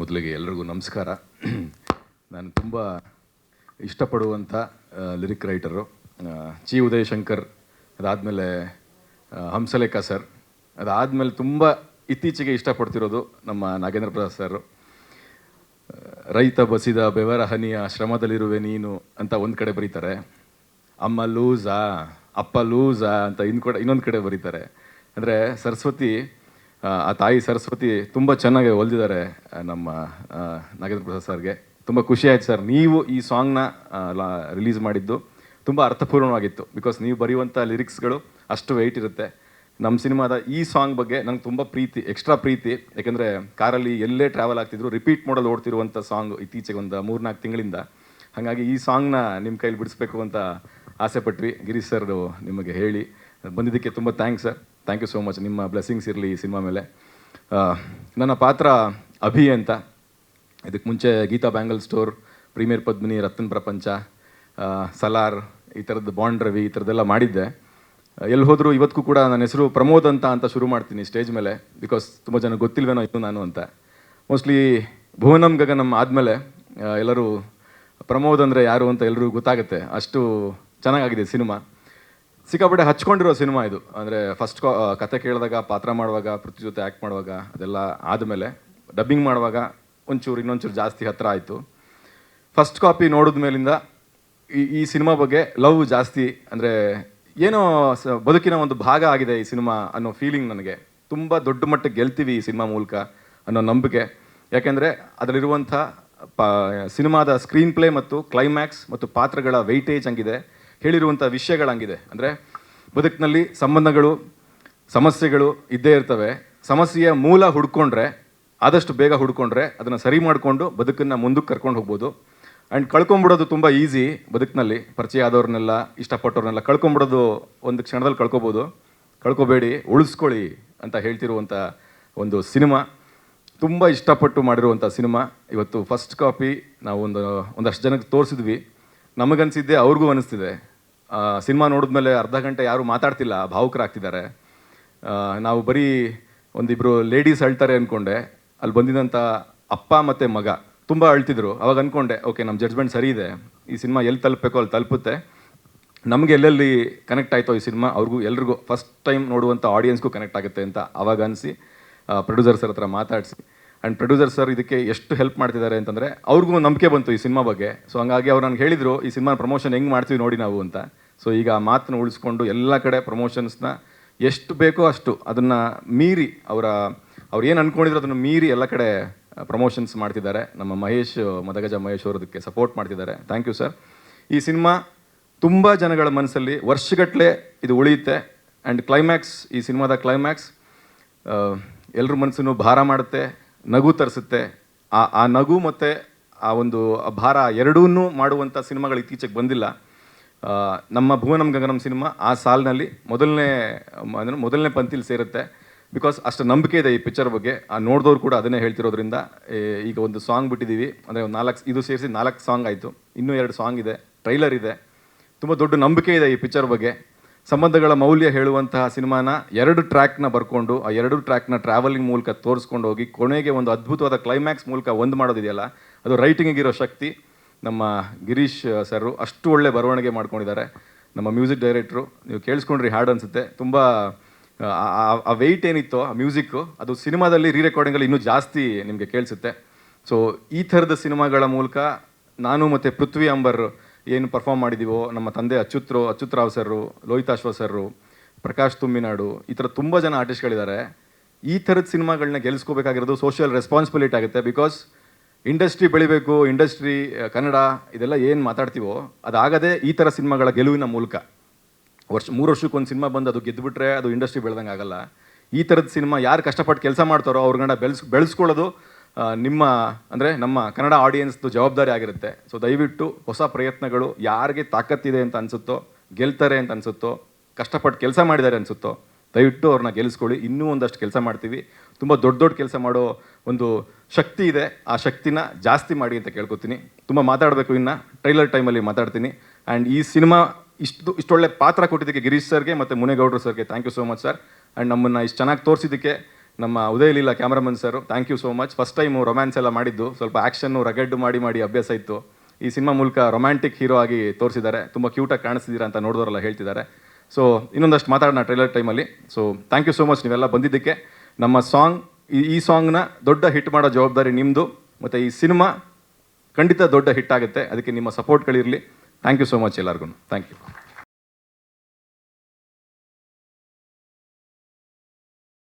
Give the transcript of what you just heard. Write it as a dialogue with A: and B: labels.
A: ಮೊದಲಿಗೆ ಎಲ್ರಿಗೂ ನಮಸ್ಕಾರ. ನಾನು ತುಂಬ ಇಷ್ಟಪಡುವಂಥ ಲಿರಿಕ್ ರೈಟರು ಚಿ ಉದಯ್ ಶಂಕರ್ ಅದಾದಮೇಲೆ ಹಂಸಲೇಖ ಸರ್, ಅದಾದಮೇಲೆ ತುಂಬ ಇತ್ತೀಚೆಗೆ ಇಷ್ಟಪಡ್ತಿರೋದು ನಮ್ಮ ನಾಗೇಂದ್ರ ಪ್ರಸಾದ್ ಸರ್. ರೈತ ಬಸಿದ ಬೆವರ ಹನಿಯ ಶ್ರಮದಲ್ಲಿರುವೆ ನೀನು ಅಂತ ಒಂದು ಕಡೆ ಬರೀತಾರೆ. ಅಮ್ಮ ಲೂಸಾ, ಅಪ್ಪ ಲೂಸಾ ಅಂತ ಇನ್ನು ಕಡೆ ಇನ್ನೊಂದು ಕಡೆ ಬರೀತಾರೆ. ಅಂದರೆ ಸರಸ್ವತಿ ಆ, ತಾಯಿ ಸರಸ್ವತಿ ತುಂಬ ಚೆನ್ನಾಗಿ ಹೊಲ್ದಿದ್ದಾರೆ ನಮ್ಮ ನಾಗೇಂದ್ರ ಪ್ರಸಾದ್ ಸರ್ಗೆ. ತುಂಬ ಖುಷಿ ಆಯ್ತು ಸರ್. ನೀವು ಈ ಸಾಂಗ್ನ ರಿಲೀಸ್ ಮಾಡಿದ್ದು ತುಂಬ ಅರ್ಥಪೂರ್ಣವಾಗಿತ್ತು. ಬಿಕಾಸ್ ನೀವು ಬರೆಯುವಂಥ ಲಿರಿಕ್ಸ್ಗಳು ಅಷ್ಟು ವೆಯ್ಟ್ ಇರುತ್ತೆ. ನಮ್ಮ ಸಿನಿಮಾದ ಈ ಸಾಂಗ್ ಬಗ್ಗೆ ನಂಗೆ ತುಂಬ ಪ್ರೀತಿ ಎಕ್ಸ್ಟ್ರಾ ಪ್ರೀತಿ. ಯಾಕೆಂದರೆ ಕಾರಲ್ಲಿ ಎಲ್ಲೇ ಟ್ರಾವೆಲ್ ಆಗ್ತಿದ್ರು ರಿಪೀಟ್ ಮಾಡಲು ಓಡ್ತಿರುವಂಥ ಸಾಂಗ್ ಇತ್ತೀಚೆಗೆ ಒಂದು ಮೂರ್ನಾಲ್ಕು ತಿಂಗಳಿಂದ. ಹಾಗಾಗಿ ಈ ಸಾಂಗ್ನ ನಿಮ್ಮ ಕೈಲಿ ಬಿಡಿಸ್ಬೇಕು ಅಂತ ಆಸೆ ಪಟ್ವಿ. ಗಿರೀಶ್ ಸರ್ ನಿಮಗೆ ಹೇಳಿ. ಬಂದಿದ್ದಕ್ಕೆ ತುಂಬ thanks sir. Thank you so much ನಿಮ್ಮ ಬ್ಲೆಸ್ಸಿಂಗ್ಸ್ ಇರಲಿ ಈ ಸಿನಿಮಾ ಮೇಲೆ. ನನ್ನ ಪಾತ್ರ ಅಭಿ ಅಂತ. ಇದಕ್ಕೆ ಮುಂಚೆ Geetha bangle store, premier Padmini, Ratan Prapancha Salaar, ಈ ಥರದ್ದು ಬಾಂಡ್ ರವಿ ಈ ಥರದ್ದೆಲ್ಲ ಮಾಡಿದ್ದೆ. ಎಲ್ಲಿ ಹೋದರೂ ಇವತ್ತಿಗೂ ಕೂಡ ನನ್ನ ಹೆಸರು ಪ್ರಮೋದ್ ಅಂತ ಅಂತ ಶುರು ಮಾಡ್ತೀನಿ ಸ್ಟೇಜ್ ಮೇಲೆ ಬಿಕಾಸ್ ತುಂಬ ಜನ ಗೊತ್ತಿಲ್ವೇನೋ ಇತ್ತು ನಾನು ಅಂತ. ಮೋಸ್ಟ್ಲಿ ಭುವನಂ ಗಗನಂ ಆದಮೇಲೆ ಎಲ್ಲರೂ ಪ್ರಮೋದ್ ಅಂದರೆ ಯಾರು ಅಂತ ಎಲ್ಲರೂ ಗೊತ್ತಾಗುತ್ತೆ. ಅಷ್ಟು ಚೆನ್ನಾಗಾಗಿದೆ ಸಿನಿಮಾ ಸಿಕ್ಕಾಪಟ್ಟೆ ಹಚ್ಕೊಂಡಿರೋ ಸಿನಿಮಾ ಇದು. ಅಂದರೆ ಫಸ್ಟ್ ಕತೆ ಕೇಳಿದಾಗ, ಪಾತ್ರ ಮಾಡುವಾಗ, ಪೃಥ್ವಿ ಜೊತೆ ಆ್ಯಕ್ಟ್ ಮಾಡುವಾಗ, ಅದೆಲ್ಲ ಆದಮೇಲೆ ಡಬ್ಬಿಂಗ್ ಮಾಡುವಾಗ ಒಂಚೂರು ಇನ್ನೊಂಚೂರು ಜಾಸ್ತಿ ಹತ್ತಿರ ಆಯಿತು. ಫಸ್ಟ್ ಕಾಪಿ ನೋಡಿದ ಮೇಲಿಂದ ಈ ಈ ಸಿನಿಮಾ ಬಗ್ಗೆ ಲವ್ ಜಾಸ್ತಿ, ಅಂದರೆ ಏನೋ ಬದುಕಿನ ಒಂದು ಭಾಗ ಆಗಿದೆ ಈ ಸಿನಿಮಾ ಅನ್ನೋ ಫೀಲಿಂಗ್ ನನಗೆ. ತುಂಬ ದೊಡ್ಡ ಮಟ್ಟಕ್ಕೆ ಗೆಲ್ತೀವಿ ಈ ಸಿನಿಮಾ ಮೂಲಕ ಅನ್ನೋ ನಂಬಿಕೆ. ಯಾಕೆಂದರೆ ಅದರಲ್ಲಿರುವಂಥ ಪ ಸಿನಿಮಾದ ಸ್ಕ್ರೀನ್ ಪ್ಲೇ ಮತ್ತು ಕ್ಲೈಮ್ಯಾಕ್ಸ್ ಮತ್ತು ಪಾತ್ರಗಳ ವೆಯ್ಟೇಜ್ ಹಂಗಿದೆ. ಹೇಳಿರುವಂಥ ವಿಷಯಗಳಂಗಿದೆ ಅಂದರೆ ಬದುಕಿನಲ್ಲಿ ಸಂಬಂಧಗಳು, ಸಮಸ್ಯೆಗಳು ಇದ್ದೇ ಇರ್ತವೆ. ಸಮಸ್ಯೆಯ ಮೂಲ ಹುಡ್ಕೊಂಡ್ರೆ, ಆದಷ್ಟು ಬೇಗ ಹುಡ್ಕೊಂಡ್ರೆ ಅದನ್ನು ಸರಿ ಮಾಡಿಕೊಂಡು ಬದುಕನ್ನು ಮುಂದಕ್ಕೆ ಕರ್ಕೊಂಡು ಹೋಗ್ಬೋದು. ಆ್ಯಂಡ್ ಕಳ್ಕೊಂಬಿಡೋದು ತುಂಬ ಈಸಿ ಬದುಕಿನಲ್ಲಿ. ಪರಿಚಯ ಆದವ್ರನ್ನೆಲ್ಲ, ಇಷ್ಟಪಟ್ಟವ್ರನ್ನೆಲ್ಲ ಕಳ್ಕೊಂಬಿಡೋದು ಒಂದು ಕ್ಷಣದಲ್ಲಿ ಕಳ್ಕೊಬೋದು. ಕಳ್ಕೊಬೇಡಿ, ಉಳಿಸ್ಕೊಳ್ಳಿ ಅಂತ ಹೇಳ್ತಿರುವಂಥ ಒಂದು ಸಿನಿಮಾ. ತುಂಬ ಇಷ್ಟಪಟ್ಟು ಮಾಡಿರುವಂಥ ಸಿನಿಮಾ. ಇವತ್ತು ಫಸ್ಟ್ ಕಾಪಿ ನಾವು ಒಂದು ಒಂದಷ್ಟು ಜನಕ್ಕೆ ತೋರಿಸಿದ್ವಿ. ನಮಗನ್ಸಿದ್ದೆ ಅವ್ರಿಗೂ ಅನಿಸ್ತಿದೆ. ಸಿನಿಮಾ ನೋಡಿದ್ಮೇಲೆ ಅರ್ಧ ಗಂಟೆ ಯಾರೂ ಮಾತಾಡ್ತಿಲ್ಲ, ಭಾವುಕರಾಗ್ತಿದ್ದಾರೆ. ನಾವು ಬರೀ ಒಂದಿಬ್ಬರು ಲೇಡೀಸ್ ಅಳ್ತಾರೆ ಅಂದ್ಕೊಂಡೆ ಅಲ್ಲಿ ಬಂದಿದ್ದಂಥ ಅಪ್ಪ ಮತ್ತು ಮಗ ತುಂಬ ಅಳ್ತಿದ್ರು. ಅವಾಗ ಅಂದ್ಕೊಂಡೆ ಓಕೆ ನಮ್ಮ ಜಡ್ಜ್ಮೆಂಟ್ ಸರಿ ಇದೆ. ಈ ಸಿನಿಮಾ ಎಲ್ಲಿ ತಲುಪಬೇಕೋ ಅಲ್ಲಿ ತಲುಪುತ್ತೆ. ನಮಗೆ ಎಲ್ಲೆಲ್ಲಿ ಕನೆಕ್ಟ್ ಆಯಿತೋ ಈ ಸಿನಿಮಾ, ಅವ್ರಿಗೂ ಎಲ್ರಿಗೂ ಫಸ್ಟ್ ಟೈಮ್ ನೋಡುವಂಥ ಆಡಿಯನ್ಸ್ಗೂ ಕನೆಕ್ಟ್ ಆಗುತ್ತೆ ಅಂತ ಅವಾಗ ಅನಿಸಿ ಪ್ರೊಡ್ಯೂಸರ್ ಸರ್ ಹತ್ರ ಮಾತಾಡಿಸಿ. ಆ್ಯಂಡ್ ಪ್ರೊಡ್ಯೂಸರ್ ಸರ್ ಇದಕ್ಕೆ ಎಷ್ಟು ಹೆಲ್ಪ್ ಮಾಡ್ತಿದ್ದಾರೆ ಅಂತಂದರೆ, ಅವ್ರಿಗೂ ನಂಬಿಕೆ ಬಂತು ಈ ಸಿನಿಮಾ ಬಗ್ಗೆ. ಸೊ ಹಂಗಾಗಿ ಅವ್ರು ನನಗೆ ಹೇಳಿದರು, ಈ ಸಿನಿಮಾ ಪ್ರಮೋಷನ್ ಹೆಂಗೆ ಮಾಡ್ತೀವಿ ನೋಡಿ ನಾವು ಅಂತ. ಸೊ ಈಗ ಆ ಮಾತನ್ನು ಉಳಿಸ್ಕೊಂಡು ಎಲ್ಲ ಕಡೆ ಪ್ರಮೋಷನ್ಸ್ನ ಎಷ್ಟು ಬೇಕೋ ಅಷ್ಟು ಅದನ್ನು ಮೀರಿ ಅವರ, ಅವ್ರು ಏನು ಅಂದ್ಕೊಂಡಿದ್ರು ಅದನ್ನು ಮೀರಿ ಎಲ್ಲ ಕಡೆ ಪ್ರಮೋಷನ್ಸ್ ಮಾಡ್ತಿದ್ದಾರೆ. ನಮ್ಮ ಮಹೇಶ್, ಮದಗಜ ಮಹೇಶ್ ಅವರದಕ್ಕೆ ಸಪೋರ್ಟ್ ಮಾಡ್ತಿದ್ದಾರೆ. ಥ್ಯಾಂಕ್ ಯು ಸರ್ ಈ ಸಿನಿಮಾ ತುಂಬ ಜನಗಳ ಮನಸ್ಸಲ್ಲಿ ವರ್ಷಗಟ್ಟಲೆ ಇದು ಉಳಿಯುತ್ತೆ. ಆ್ಯಂಡ್ ಕ್ಲೈಮ್ಯಾಕ್ಸ್ ಈ ಸಿನಿಮಾದ ಕ್ಲೈಮ್ಯಾಕ್ಸ್ ಎಲ್ಲರ ಮನಸ್ಸನ್ನು ಭಾರ ಮಾಡುತ್ತೆ, ನಗು ತರಿಸುತ್ತೆ. ಆ ಆ ನಗು ಮತ್ತು ಆ ಒಂದು ಭಾರ ಎರಡೂ ಮಾಡುವಂಥ ಸಿನಿಮಾಗಳು ಇತ್ತೀಚೆಗೆ ಬಂದಿಲ್ಲ. ನಮ್ಮ ಭುವನಂ ಗಗನಂ ಸಿನಿಮಾ ಆ ಸಾಲಿನಲ್ಲಿ ಮೊದಲನೇ, ಅಂದರೆ ಮೊದಲನೇ ಪಂಕ್ತಿಲಿ ಸೇರುತ್ತೆ. ಬಿಕಾಸ್ ಅಷ್ಟು ನಂಬಿಕೆ ಇದೆ ಈ ಪಿಕ್ಚರ್ ಬಗ್ಗೆ. ಆ ನೋಡಿದವ್ರು ಕೂಡ ಅದನ್ನೇ ಹೇಳ್ತಿರೋದ್ರಿಂದ ಈಗ ಒಂದು ಸಾಂಗ್ ಬಿಟ್ಟಿದ್ದೀವಿ ಅಂದರೆ ಒಂದು ನಾಲ್ಕು, ಇದು ಸೇರಿಸಿ ನಾಲ್ಕು ಸಾಂಗ್ ಆಯಿತು. ಇನ್ನೂ ಎರಡು ಸಾಂಗ್ ಇದೆ. ಟ್ರೈಲರ್ ಇದೆ. ತುಂಬ ದೊಡ್ಡ ನಂಬಿಕೆ ಇದೆ ಈ ಪಿಕ್ಚರ್ ಬಗ್ಗೆ. ಸಂಬಂಧಗಳ ಮೌಲ್ಯ ಹೇಳುವಂತಹ ಸಿನಿಮಾನ ಎರಡು ಟ್ರ್ಯಾಕ್ನ ಬರ್ಕೊಂಡು, ಆ ಎರಡು ಟ್ರ್ಯಾಕ್ನ ಟ್ರಾವೆಲಿಂಗ್ ಮೂಲಕ ತೋರಿಸ್ಕೊಂಡು ಹೋಗಿ, ಕೊನೆಗೆ ಒಂದು ಅದ್ಭುತವಾದ ಕ್ಲೈಮ್ಯಾಕ್ಸ್ ಮೂಲಕ ಒಂದು ಮಾಡೋದಿದೆಯಲ್ಲ, ಅದು ರೈಟಿಂಗಿಗಿರೋ ಶಕ್ತಿ. ನಮ್ಮ ಗಿರೀಶ್ ಸರು ಅಷ್ಟು ಒಳ್ಳೆ ಬರವಣಿಗೆ ಮಾಡ್ಕೊಂಡಿದ್ದಾರೆ. ನಮ್ಮ ಮ್ಯೂಸಿಕ್ ಡೈರೆಕ್ಟ್ರು, ನೀವು ಕೇಳಿಸ್ಕೊಂಡ್ರಿ ಹಾಡು ಅನಿಸುತ್ತೆ. ತುಂಬ, ಆ- ವೆಯ್ಟ್ ಏನಿತ್ತೋ ಆ ಮ್ಯೂಸಿಕ್ಕು, ಅದು ಸಿನಿಮಾದಲ್ಲಿ ರೀ ರೆಕಾರ್ಡಿಂಗಲ್ಲಿ ಇನ್ನೂ ಜಾಸ್ತಿ ನಿಮಗೆ ಕೇಳಿಸುತ್ತೆ. ಸೊ ಈ ಥರದ ಸಿನಿಮಾಗಳ ಮೂಲಕ ನಾನು ಮತ್ತು ಪೃಥ್ವಿ ಅಂಬರ್ ಏನು ಪರ್ಫಾರ್ಮ್ ಮಾಡಿದ್ದೀವೋ ನಮ್ಮ ತಂದೆ ಅಚ್ಯುತ್ರು, ಅಚ್ಯುತ್ ರಾವ್ ಸರ್ರು ಲೋಹಿತಾಶ್ವ ಸರ್ರು, ಪ್ರಕಾಶ್ ತುಂಬಿನಾಡು, ಈ ಥರ ತುಂಬ ಜನ ಆರ್ಟಿಸ್ಟ್ಗಳಿದ್ದಾರೆ ಈ ಥರದ ಸಿನಿಮಾಗಳನ್ನ ಗೆಲ್ಸ್ಕೋಬೇಕಾಗಿರೋದು ಸೋಷಿಯಲ್ ರೆಸ್ಪಾನ್ಸಿಬಿಲಿಟಿ ಆಗುತ್ತೆ ಬಿಕಾಸ್ ಇಂಡಸ್ಟ್ರಿ ಬೆಳಿಬೇಕು, ಇಂಡಸ್ಟ್ರಿ ಕನ್ನಡ, ಇದೆಲ್ಲ ಏನು ಮಾತಾಡ್ತೀವೋ ಅದಾಗದೆ ಈ ಥರ ಸಿನಿಮಾಗಳ ಗೆಲುವಿನ ಮೂಲಕ. ವರ್ಷ, ಮೂರು ವರ್ಷಕ್ಕೆ ಒಂದು ಸಿನಿಮಾ ಬಂದು ಅದು ಗೆದ್ದುಬಿಟ್ರೆ ಅದು ಇಂಡಸ್ಟ್ರಿ ಬೆಳೆದಂಗೆ ಆಗಲ್ಲ. ಈ ಥರದ ಸಿನಿಮಾ ಯಾರು ಕಷ್ಟಪಟ್ಟು ಕೆಲಸ ಮಾಡ್ತಾರೋ ಅವ್ರನ್ನ ಬೆಳೆಸ್, ಬೆಳೆಸ್ಕೊಳ್ಳೋದು ನಿಮ್ಮ, ಅಂದರೆ ನಮ್ಮ ಕನ್ನಡ ಆಡಿಯನ್ಸ್ದು ಜವಾಬ್ದಾರಿ ಆಗಿರುತ್ತೆ. ಸೊ ದಯವಿಟ್ಟು ಹೊಸ ಪ್ರಯತ್ನಗಳು ಯಾರಿಗೆ ತಾಕತ್ತಿದೆ ಅಂತ ಅನಿಸುತ್ತೋ, ಗೆಲ್ತಾರೆ ಅಂತ ಅನಿಸುತ್ತೋ, ಕಷ್ಟಪಟ್ಟು ಕೆಲಸ ಮಾಡಿದ್ದಾರೆ ಅನಿಸುತ್ತೋ ದಯವಿಟ್ಟು ಅವ್ರನ್ನ ಗೆಲ್ಲಿಸ್ಕೊಳ್ಳಿ. ಇನ್ನೂ ಒಂದಷ್ಟು ಕೆಲಸ ಮಾಡ್ತೀವಿ. ತುಂಬ ದೊಡ್ಡ ದೊಡ್ಡ ಕೆಲಸ ಮಾಡೋ ಒಂದು ಶಕ್ತಿ ಇದೆ. ಆ ಶಕ್ತಿನ ಜಾಸ್ತಿ ಮಾಡಿ ಅಂತ ಕೇಳ್ಕೊತೀನಿ. ತುಂಬ ಮಾತಾಡಬೇಕು ಇನ್ನು. ಟ್ರೈಲರ್ ಟೈಮಲ್ಲಿ ಮಾತಾಡ್ತೀನಿ. ಆ್ಯಂಡ್ ಈ ಸಿನಿಮಾ ಇಷ್ಟು ಇಷ್ಟೊಳ್ಳೆ ಪಾತ್ರ ಕೊಟ್ಟಿದ್ದಕ್ಕೆ ಗಿರೀಶ್ ಸರ್ಗೆ ಮತ್ತು ಮುನೇಗೌಡರು ಸರ್ಗೆ thank you so much sir and ನಮ್ಮನ್ನು ಇಷ್ಟು ಚೆನ್ನಾಗಿ ತೋರಿಸಿದ್ದಕ್ಕೆ ನಮ್ಮ Udaya Leela cameraman sir thank you so much first time romance ಎಲ್ಲ ಮಾಡಿದ್ದು. ಸ್ವಲ್ಪ ಆ್ಯಕ್ಷನ್ನು ರಗಡ್ ಮಾಡಿ ಮಾಡಿ ಅಭ್ಯಾಸ ಇತ್ತು. ಈ ಸಿನಿಮಾ ಮೂಲಕ ರೊಮ್ಯಾಂಟಿಕ್ ಹೀರೋ ಆಗಿ ತೋರಿಸಿದ್ದಾರೆ. ತುಂಬ ಕ್ಯೂಟಾಗಿ ಕಾಣಿಸ್ತಿದ್ದೀರಾ ಅಂತ ನೋಡಿದವರೆಲ್ಲ ಹೇಳ್ತಿದ್ದಾರೆ. ಸೊ ಇನ್ನೊಂದಷ್ಟು ಮಾತಾಡೋಣ ಟ್ರೈಲರ್ ಟೈಮಲ್ಲಿ so thank you so much ನೀವೆಲ್ಲ ಬಂದಿದ್ದಕ್ಕೆ. ನಮ್ಮ ಸಾಂಗ್ ಈ ಸಾಂಗ್ನ ದೊಡ್ಡ ಹಿಟ್ ಮಾಡೋ ಜವಾಬ್ದಾರಿ ನಿಮ್ಮದು ಮತ್ತು ಈ ಸಿನಿಮಾ ಖಂಡಿತ ದೊಡ್ಡ ಹಿಟ್ ಆಗುತ್ತೆ. ಅದಕ್ಕೆ ನಿಮ್ಮ ಸಪೋರ್ಟ್ಗಳಿರಲಿ ಥ್ಯಾಂಕ್ ಯು ಸೋ ಮಚ್ ಎಲ್ಲರಿಗೂ ಥ್ಯಾಂಕ್ ಯು